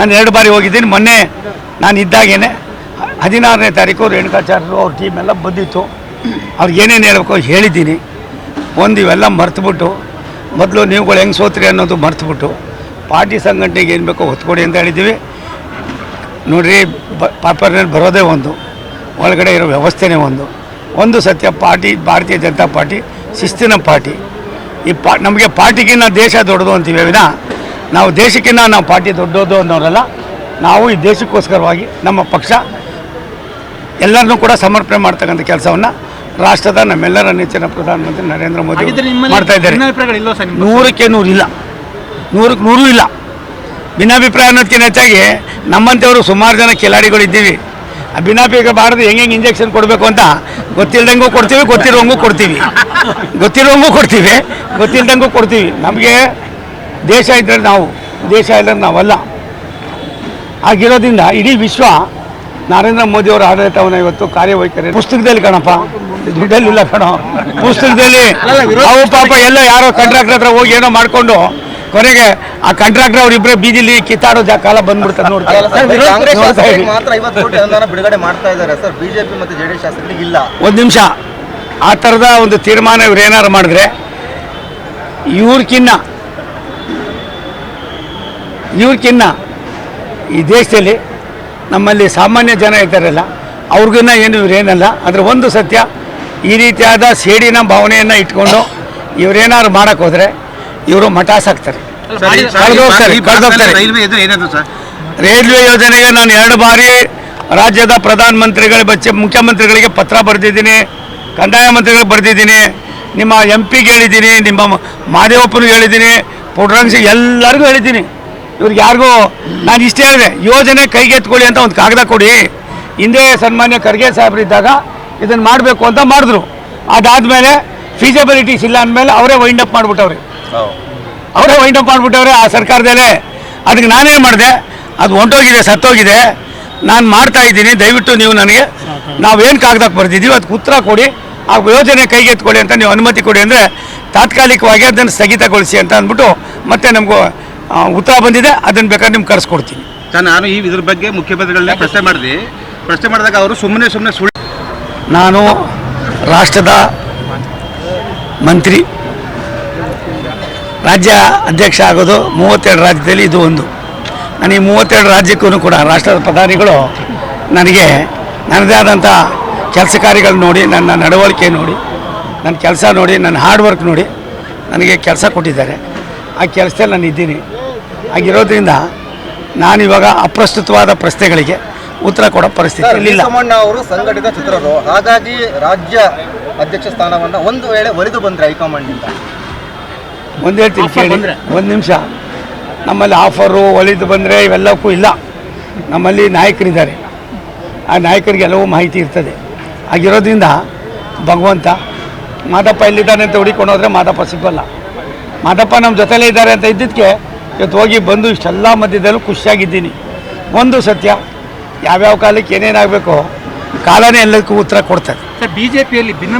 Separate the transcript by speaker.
Speaker 1: ನಾನು ಎರಡು ಬಾರಿ ಹೋಗಿದ್ದೀನಿ. ಮೊನ್ನೆ ನಾನು ಇದ್ದಾಗೇನೆ. ಹದಿನಾರನೇ ತಾರೀಕು ರೇಣುಕಾಚಾರ್ಯರು ಅವ್ರ ಟೀಮ್ ಎಲ್ಲ ಬಂದಿತ್ತು. ಅವ್ರಿಗೆ ಏನೇನು ಹೇಳಬೇಕು ಹೇಳಿದ್ದೀನಿ. ಒಂದು ಇವೆಲ್ಲ ಮರ್ತುಬಿಟ್ಟು, ಮೊದಲು ನೀವುಗಳು ಹೆಂಗೆ ಸೋತ್ರಿ ಅನ್ನೋದು ಮರ್ತುಬಿಟ್ಟು, ಪಾರ್ಟಿ ಸಂಘಟನೆಗೆ ಏನು ಬೇಕೋ ಹೊತ್ಕೊಡಿ ಅಂತ ಹೇಳಿದ್ದೀವಿ. ನೋಡಿರಿ ಪಾಪರ್ನಲ್ಲಿ ಬರೋದೇ ಒಂದು, ಒಳಗಡೆ ಇರೋ ವ್ಯವಸ್ಥೆನೇ ಒಂದು. ಒಂದು ಸತ್ಯ, ಪಾರ್ಟಿ, ಭಾರತೀಯ ಜನತಾ ಪಾರ್ಟಿ, ಶಿಸ್ತಿನ ಪಾರ್ಟಿ. ಈ ಪಾ, ನಮಗೆ ಪಾರ್ಟಿಗಿನ್ನ ದೇಶ ದೊಡ್ಡದು ಅಂತೀವಿ ವಿನ ನಾವು ದೇಶಕ್ಕಿಂತ ನಾವು ಪಾರ್ಟಿ ದೊಡ್ಡದು ಅನ್ನೋರಲ್ಲ ನಾವು ಈ ದೇಶಕ್ಕೋಸ್ಕರವಾಗಿ ನಮ್ಮ ಪಕ್ಷ ಎಲ್ಲರನ್ನೂ ಕೂಡ ಸಮರ್ಪಣೆ ಮಾಡ್ತಕ್ಕಂಥ ಕೆಲಸವನ್ನು ರಾಷ್ಟ್ರದ ನಮ್ಮೆಲ್ಲರ ನೆಚ್ಚಿನ ಪ್ರಧಾನಮಂತ್ರಿ ನರೇಂದ್ರ ಮೋದಿ ಮಾಡ್ತಾ ಇದ್ದಾರೆ. ನೂರಕ್ಕೆ ನೂರು ಇಲ್ಲ. ನೂರಕ್ಕೆ ನೂರು ಇಲ್ಲ. ಭಿನ್ನಾಭಿಪ್ರಾಯ ಅನ್ನೋದಕ್ಕಿಂತ ಹೆಚ್ಚಾಗಿ ನಮ್ಮಂಥವರು ಸುಮಾರು ಜನ ಕಿಲಾಡಿಗಳು ಇದ್ದೀವಿ ಆ ಭಿನ್ನಾಭಿಪ್ರಾಯ ಬಾರದು ಹೆಂಗೆ ಹೆಂಗೆ ಇಂಜೆಕ್ಷನ್ ಕೊಡಬೇಕು ಅಂತ ಗೊತ್ತಿಲ್ದಂಗೂ ಕೊಡ್ತೀವಿ ಗೊತ್ತಿರೋಂಗೂ ಕೊಡ್ತೀವಿ. ಗೊತ್ತಿರೋಂಗೂ ಕೊಡ್ತೀವಿ ಗೊತ್ತಿಲ್ದಂಗೂ ಕೊಡ್ತೀವಿ. ನಮಗೆ ದೇಶ ಇದ್ದರೆ ನಾವು ದೇಶ ಇಲ್ಲದ್ರೆ ನಾವಲ್ಲ. ಆಗಿರೋದ್ರಿಂದ ಇಡೀ ವಿಶ್ವ ನರೇಂದ್ರ ಮೋದಿ ಅವರ ಆಡಳಿತವನ್ನು ಇವತ್ತು ಕಾರ್ಯವೈಖರಿ ಪುಸ್ತಕದಲ್ಲಿ ಕಣಪ್ಪ ದುಡ್ಡಲ್ಲಿ ಇಲ್ಲ ಕಣ. ಪುಸ್ತಕದಲ್ಲಿ ಅವು ಪಾಪ ಎಲ್ಲ ಯಾರೋ ಕಾಂಟ್ರಾಕ್ಟರ್ ಹತ್ರ ಹೋಗಿ ಏನೋ ಮಾಡ್ಕೊಂಡು ಕೊನೆಗೆ ಆ ಕಾಂಟ್ರಾಕ್ಟರ್ ಅವ್ರಿಬ್ರೆ ಬೀದಿಲಿ ಕಿತ್ತಾಡೋ ಜಾ ಕಾಲ ಬಂದ್ಬಿಡ್ತಾರೆ ನೋಡ್ತಾರೆ ಒಂದು ನಿಮಿಷ. ಆ ಥರದ ಒಂದು ತೀರ್ಮಾನ ಇವ್ರು ಏನಾರು ಮಾಡಿದ್ರೆ ಇವ್ರಕ್ಕಿನ್ನ ಇವ್ರಕ್ಕಿನ್ನ ಈ ದೇಶದಲ್ಲಿ ನಮ್ಮಲ್ಲಿ ಸಾಮಾನ್ಯ ಜನ ಇದ್ದಾರಲ್ಲ ಅವ್ರಿಗಿನ್ನ ಏನು ಇವ್ರೇನಲ್ಲ ಆದರೆ ಒಂದು ಸತ್ಯ ಈ ರೀತಿಯಾದ ಸೇಡಿನ ಭಾವನೆಯನ್ನು ಇಟ್ಕೊಂಡು ಇವರೇನಾದ್ರು ಮಾಡೋಕ್ಕೆ ಹೋದರೆ ಇವರು ಮಠಾಸಾಕ್ತಾರೆ.
Speaker 2: ರೈಲ್ವೆ
Speaker 1: ಯೋಜನೆಗೆ ನಾನು ಎರಡು ಬಾರಿ ರಾಜ್ಯದ ಪ್ರಧಾನಮಂತ್ರಿಗಳ ಬಚ್ಚೆ ಮುಖ್ಯಮಂತ್ರಿಗಳಿಗೆ ಪತ್ರ ಬರೆದಿದ್ದೀನಿ ಕಂದಾಯ ಮಂತ್ರಿಗಳಿಗೆ ಬರೆದಿದ್ದೀನಿ ನಿಮ್ಮ ಎಂ ಪಿಗೆ ಹೇಳಿದ್ದೀನಿ ನಿಮ್ಮ ಮಾದೇವಪ್ಪನಿಗೆ ಹೇಳಿದ್ದೀನಿ ಪುಟ್ರಂಗ್ ಎಲ್ಲರಿಗೂ ಹೇಳಿದ್ದೀನಿ. ಇವ್ರಿಗೆ ಯಾರಿಗೂ ನಾನು ಇಷ್ಟೇ ಹೇಳಿದೆ, ಯೋಜನೆ ಕೈಗೆತ್ಕೊಳ್ಳಿ ಅಂತ ಒಂದು ಕಾಗದ ಕೊಡಿ. ಹಿಂದೆ ಸನ್ಮಾನ್ಯ ಖರ್ಗೆ ಸಾಹೇಬರಿದ್ದಾಗ ಇದನ್ನು ಮಾಡಬೇಕು ಅಂತ ಮಾಡಿದ್ರು. ಅದಾದಮೇಲೆ ಫೀಸಿಬಿಲಿಟೀಸ್ ಇಲ್ಲ ಅಂದಮೇಲೆ ಅವರೇ ವೈಂಡ್ ಅಪ್ ಮಾಡಿಬಿಟ್ಟವ್ರಿ. ಅವರೇ ವೈಂಡ್ ಅಪ್ ಮಾಡಿಬಿಟ್ಟವ್ರೆ ಆ ಸರ್ಕಾರದಲ್ಲೇ. ಅದಕ್ಕೆ ನಾನೇನು ಮಾಡಿದೆ, ಅದು ಹೊಂಟೋಗಿದೆ, ಸತ್ತೋಗಿದೆ. ನಾನು ಮಾಡ್ತಾ ಇದ್ದೀನಿ, ದಯವಿಟ್ಟು ನೀವು ನನಗೆ ನಾವೇನು ಕಾಗದಕ್ಕೆ ಬರ್ತಿದ್ದೀವಿ ಅದಕ್ಕೆ ಉತ್ತರ ಕೊಡಿ. ಆ ಯೋಜನೆ ಕೈಗೆತ್ಕೊಳ್ಳಿ ಅಂತ ನೀವು ಅನುಮತಿ ಕೊಡಿ ಅಂದರೆ ತಾತ್ಕಾಲಿಕವಾಗಿ ಅದನ್ನು ಸ್ಥಗಿತಗೊಳಿಸಿ ಅಂತ ಅಂದ್ಬಿಟ್ಟು ಮತ್ತೆ ನಮಗೂ ಉತ್ತರ ಬಂದಿದೆ ಅದನ್ನು ಬೇಕಾದ್ರೆ ನಿಮ್ಗೆ ಕರೆಸ್ಕೊಡ್ತೀನಿ.
Speaker 2: ಸರ್ ನಾನು ಈ ಇದ್ರ ಬಗ್ಗೆ ಮುಖ್ಯಮಂತ್ರಿಗಳನ್ನ ಪ್ರಶ್ನೆ ಮಾಡಿದೆ ಪ್ರಶ್ನೆ ಮಾಡಿದಾಗ ಅವರು ಸುಮ್ಮನೆ ಸುಮ್ಮನೆ ಸುಳ್ಳು
Speaker 1: ನಾನು ರಾಷ್ಟ್ರದ ಮಂತ್ರಿ ರಾಜ್ಯ ಅಧ್ಯಕ್ಷ ಆಗೋದು ಮೂವತ್ತೆರಡು ರಾಜ್ಯದಲ್ಲಿ ಇದು ಒಂದು. ನಾನು ಈ ಮೂವತ್ತೆರಡು ರಾಜ್ಯಕ್ಕೂ ಕೂಡ ರಾಷ್ಟ್ರದ ಪ್ರಧಾನಿಗಳು ನನಗೆ ನನ್ನದೇ ಆದಂಥ ಕೆಲಸ ಕಾರ್ಯಗಳು ನೋಡಿ ನನ್ನ ನಡವಳಿಕೆ ನೋಡಿ ನನ್ನ ಕೆಲಸ ನೋಡಿ ನನ್ನ ಹಾರ್ಡ್ ವರ್ಕ್ ನೋಡಿ ನನಗೆ ಕೆಲಸ ಕೊಟ್ಟಿದ್ದಾರೆ. ಆ ಕೆಲಸದಲ್ಲಿ ನಾನು ಇದ್ದೀನಿ. ಆಗಿರೋದ್ರಿಂದ ನಾನಿವಾಗ ಅಪ್ರಸ್ತುತವಾದ ಪ್ರಶ್ನೆಗಳಿಗೆ ಉತ್ತರ ಕೊಡೋ ಪರಿಸ್ಥಿತಿ ಇಲ್ಲ
Speaker 3: ಸೋಮಣ್ಣ ಅವರು ಸಂಘಟಿತ ಚಿತ್ರರು. ಹಾಗಾಗಿ ರಾಜ್ಯ ಅಧ್ಯಕ್ಷ ಸ್ಥಾನವನ್ನು ಒಂದು ವೇಳೆ ಒಲಿದು ಬಂದರೆ ಹೈಕಮಾಂಡ್ನಿಂದ.
Speaker 1: ಒಂದು ಹೇಳ್ತೀನಿ ಕೇಳಿ? ಒಂದು ನಿಮಿಷ. ನಮ್ಮಲ್ಲಿ ಆಫರು ಒಲಿದು ಬಂದರೆ ಇವೆಲ್ಲಕ್ಕೂ ಇಲ್ಲ. ನಮ್ಮಲ್ಲಿ ನಾಯಕರಿದ್ದಾರೆ. ಆ ನಾಯಕರಿಗೆ ಎಲ್ಲವೂ ಮಾಹಿತಿ ಇರ್ತದೆ. ಆಗಿರೋದ್ರಿಂದ ಭಗವಂತ ಮಾದಪ್ಪ ಎಲ್ಲಿದ್ದಾನೆ ಅಂತ ಹುಡುಕೊಂಡು ಹೋದರೆ ಮಾದಪ್ಪ ಸಿಬ್ಬಲ್ಲ. ಮಾದಪ್ಪ ನಮ್ಮ ಜೊತೆಲೇ ಇದ್ದಾರೆ ಅಂತ ಇದ್ದಿದ್ದಕ್ಕೆ ಇವತ್ತು ಹೋಗಿ ಬಂದು ಇಷ್ಟೆಲ್ಲ ಮಧ್ಯದಲ್ಲೂ ಖುಷಿಯಾಗಿದ್ದೀನಿ. ಒಂದು ಸತ್ಯ, ಯಾವ್ಯಾವ ಕಾಲಕ್ಕೆ ಏನೇನಾಗಬೇಕು ಕಾಲನೇ ಎಲ್ಲದಕ್ಕೂ ಉತ್ತರ ಕೊಡ್ತದೆ.
Speaker 4: ಸರ್ ಪಿಯಲ್ಲಿ ಭಿನ್ನ